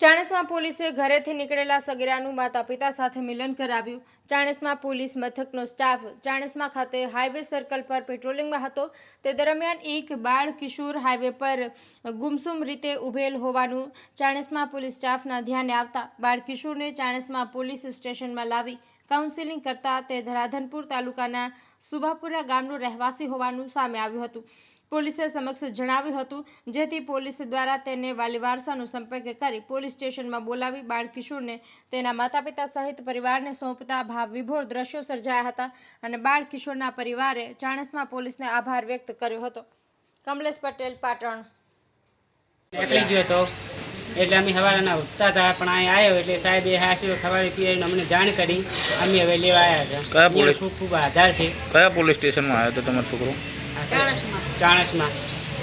ચાણસ્મા પોલીસે ઘરેથી નીકળેલા સગીરાનું માતા પિતા સાથે મિલન કરાવ્યું. ચાણસમાં પોલીસ મથકનો સ્ટાફ ચાણસમાં ખાતે હાઈવે સર્કલ પર પેટ્રોલિંગમાં હતો. તે દરમિયાન એક બાળ કિશોર હાઈવે પર ગુમસુમ રીતે ઉભેલ હોવાનું ચાણસમાં પોલીસ સ્ટાફના ધ્યાને આવતા બાળ કિશોરને ચાણસમાં પોલીસ સ્ટેશનમાં લાવી કાઉન્સેલિંગ કરતા તે ધરાધનપુર તાલુકાના સુભાપુરા ગામનો રહેવાસી હોવાનું સામે આવ્યું હતું. પોલીસે સમક્ષ જણાવ્યું હતું, જેથી પોલીસ દ્વારા તેને વાલી વારસાનો સંપર્ક કરી પોલીસ સ્ટેશનમાં બોલાવી બાળ કિશોરને તેના માતા પિતા સહિત પરિવારને સોંપતા ભાવ વિભોર દ્રશ્યો સર્જાયા હતા અને બાળ કિશોરના પરિવારે ચાણસમાં પોલીસને આભાર વ્યક્ત કર્યો હતો. કમલેશ પટેલ, પાટણ. એટલે અમે સવારના ઉઠતા હતા પણ અહીં આવ્યો એટલે સાહેબે હાસ્યો ખબર પીને અમને જાણ કરી. અમે હવે લેવા આવ્યા કયા હતા પોલીસ? ખૂબ ખૂબ આધાર છે. કયા પોલીસ સ્ટેશનમાં આવ્યો હતો તમારો છોકરો? ચાણસમાં.